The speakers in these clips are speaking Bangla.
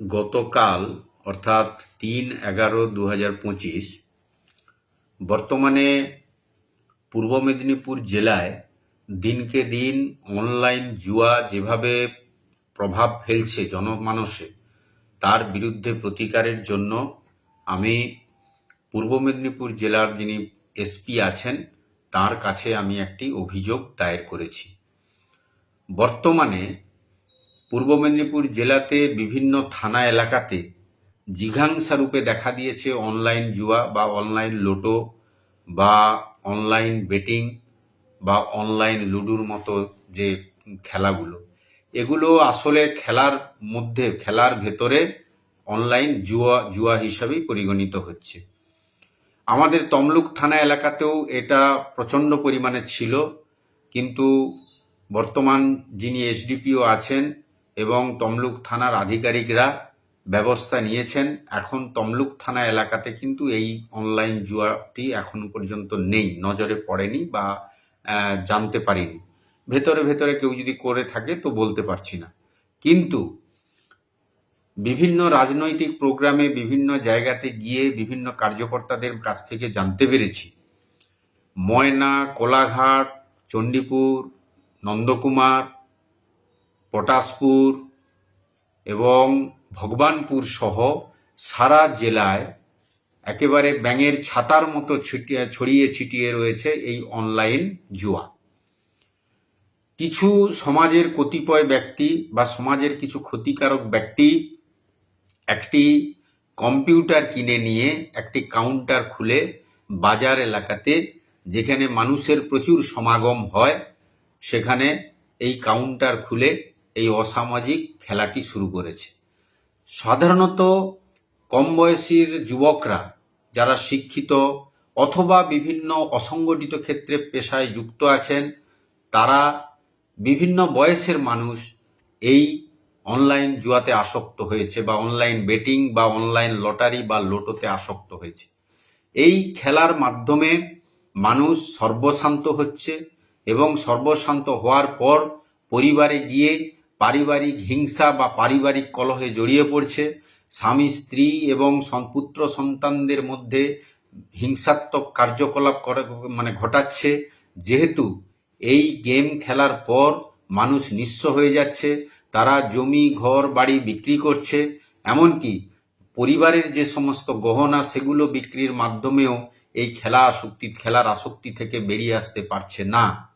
গতকাল, অর্থাৎ তিন এগারো দু পঁচিশ, বর্তমানে পূর্ব মেদিনীপুর জেলায় দিনকে দিন অনলাইন জুয়া যেভাবে প্রভাব ফেলছে জনমানসে, তার বিরুদ্ধে প্রতিকারের জন্য আমি পূর্ব মেদিনীপুর জেলার যিনি এসপি আছেন, তার কাছে আমি একটি অভিযোগ দায়ের করেছি। বর্তমানে পূর্ব মেদিনীপুর জেলাতে বিভিন্ন থানা এলাকাতে জিঘাংসা রূপে দেখা দিয়েছে অনলাইন জুয়া বা অনলাইন লোটো বা অনলাইন বেটিং বা অনলাইন লুডুর মতো যে খেলাগুলো। এগুলো আসলে খেলার মধ্যে, খেলার ভেতরে অনলাইন জুয়া জুয়া হিসাবেই পরিগণিত হচ্ছে। আমাদের তমলুক থানা এলাকাতেও এটা প্রচণ্ড পরিমাণে ছিল, কিন্তু বর্তমান যিনি এসডিপিও আছেন এবং তমলুক থানার আধিকারিকরা ব্যবস্থা নিয়েছেন। এখন তমলুক থানা এলাকাতে কিন্তু এই অনলাইন জুয়াটি এখন পর্যন্ত নেই, নজরে পড়েনি বা জানতে পারিনি। ভেতরে ভেতরে কেউ যদি করে থাকে তো বলতে পারছি না। কিন্তু বিভিন্ন রাজনৈতিক প্রোগ্রামে বিভিন্ন জায়গাতে গিয়ে বিভিন্ন কার্যকর্তাদের কাছ থেকে জানতে পেরেছি। ময়না কোলাঘাট চণ্ডীপুর, নন্দকুমার পটাশপুর এবং ভগবানপুর সহ সারা জেলায় একেবারে ব্যাঙের ছাতার মতো ছিটিয়ে, ছড়িয়ে ছিটিয়ে রয়েছে এই অনলাইন জুয়া। কিছু সমাজের কতিপয় ব্যক্তি বা সমাজের কিছু ক্ষতিকারক ব্যক্তি একটি কম্পিউটার কিনে নিয়ে একটি কাউন্টার খুলে বাজার এলাকাতে যেখানে মানুষের প্রচুর সমাগম হয়, সেখানে এই কাউন্টার খুলে এই অসামাজিক খেলাটি শুরু করেছে। সাধারণত কম বয়সীর যুবকরা, যারা শিক্ষিত অথবা বিভিন্ন অসংগঠিত ক্ষেত্রে পেশায় যুক্ত আছেন, তারা বিভিন্ন বয়সের মানুষ এই অনলাইন জুয়াতে আসক্ত হয়েছে বা অনলাইন বেটিং বা অনলাইন লটারি বা লোটোতে আসক্ত হয়েছে। এই খেলার মাধ্যমে মানুষ সর্বশান্ত হচ্ছে এবং সর্বশান্ত হওয়ার পর পরিবারে গিয়ে পারিবারিক হিংসা বা পারিবারিক কলহে জড়িয়ে পড়ছে। স্বামী, স্ত্রী এবং সন- পুত্র সন্তানদের মধ্যে হিংসাত্মক কার্যকলাপ করে মানে ঘটাচ্ছে। যেহেতু এই গেম খেলার পর মানুষ নিঃস্ব হয়ে যাচ্ছে, তারা জমি, ঘর, বাড়ি বিক্রি করছে। এমনকি পরিবারের যে সমস্ত গহনা, সেগুলো বিক্রির মাধ্যমেও এই খেলা আসক্তি, খেলার আসক্তি থেকে বেরিয়ে আসতে পারছে না।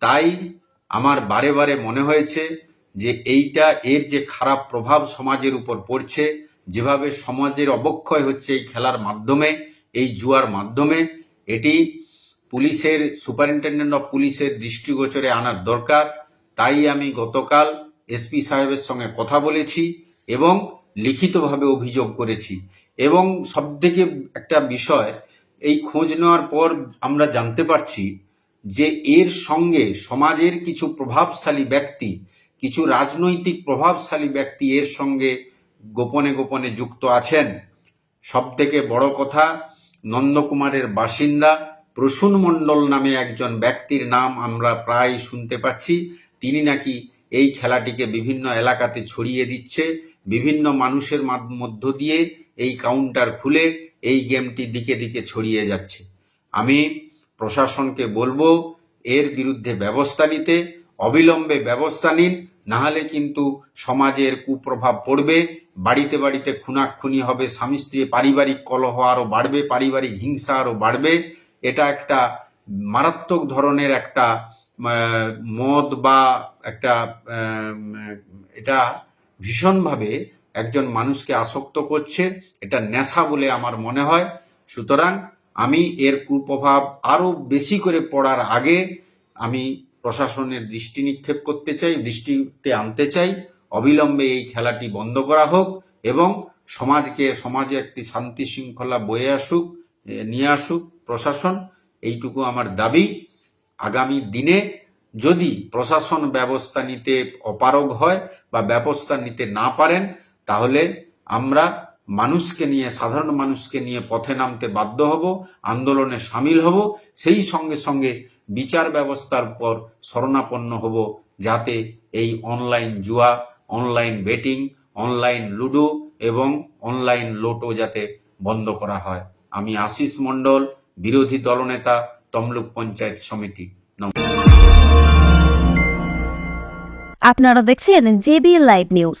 তাই আমার বারে বারে মনে হয়েছে যে এইটা এর যে খারাপ প্রভাব সমাজের উপর পড়ছে, যেভাবে সমাজের অবক্ষয় হচ্ছে এই খেলার মাধ্যমে, এই জুয়ার মাধ্যমে, এটি পুলিশের, সুপারিনটেন্ডেন্ট অফ পুলিশের দৃষ্টিগোচরে আনার দরকার। তাই আমি গতকাল এসপি সাহেবের সঙ্গে কথা বলেছি এবং লিখিতভাবে অভিযোগ করেছি। এবং সবথেকে একটা বিষয়, এই খোঁজ নেওয়ার পর আমরা জানতে পারছি যে এর সঙ্গে সমাজের কিছু প্রভাবশালী ব্যক্তি কিছু রাজনৈতিক প্রভাবশালী ব্যক্তি এর সঙ্গে গোপনে গোপনে যুক্ত আছেন। সব থেকে বড় কথা, নন্দকুমারের বাসিন্দা প্রসূন মণ্ডল নামে একজন ব্যক্তির নাম আমরা প্রায় শুনতে পাচ্ছি। তিনি নাকি এই খেলাটিকে বিভিন্ন এলাকাতে ছড়িয়ে দিচ্ছে, বিভিন্ন মানুষের মধ্য দিয়ে এই কাউন্টার খুলে এই গেমটি দিকে দিকে ছড়িয়ে যাচ্ছে। আমি প্রশাসনকে বলব, এর বিরুদ্ধে ব্যবস্থা নিতে অবিলম্বে ব্যবস্থা নিন, নাহলে কিন্তু সমাজের কুপ্রভাব পড়বে, বাড়িতে বাড়িতে খুনাক্ষুনি হবে, স্বামী স্ত্রী পারিবারিক কলহ আরও বাড়বে, পারিবারিক হিংসা আরও বাড়বে। এটা একটা মারাত্মক ধরনের একটা মদ বা একটা এটা ভীষণভাবে একজন মানুষকে আসক্ত করছে, এটা নেশা বলে আমার মনে হয়। সুতরাং আমি এর কুপ্রভাব আরও বেশি করে পড়ার আগে আমি প্রশাসনের দৃষ্টি নিক্ষেপ করতে চাই, দৃষ্টিতে আনতে চাই। অবিলম্বে এই খেলাটি বন্ধ করা হোক এবং সমাজকে, সমাজে একটি শান্তি শৃঙ্খলা বয়ে আসুক নিয়ে আসুক প্রশাসন। এইটুকু আমার দাবি। আগামী দিনে যদি প্রশাসন ব্যবস্থা নিতে অপারগ হয় বা ব্যবস্থা নিতে না পারেন, তাহলে আমরা মানুষকে নিয়ে, সাধারণ মানুষকে নিয়ে পথে নামতে বাধ্য হব, আন্দোলনে সামিল হব। সেই সঙ্গে সঙ্গে বিচার ব্যবস্থার পর শরণাপন্ন হব যাতে এই অনলাইন জুয়া, অনলাইন বেটিং, অনলাইন লুডো এবং অনলাইন লোটো যাতে বন্ধ করা হয়। আমি আশিস মণ্ডল, বিরোধী দলনেতা, তমলুক পঞ্চায়েত সমিতি। আপনারা দেখছেন জেবি লাইভ নিউজ।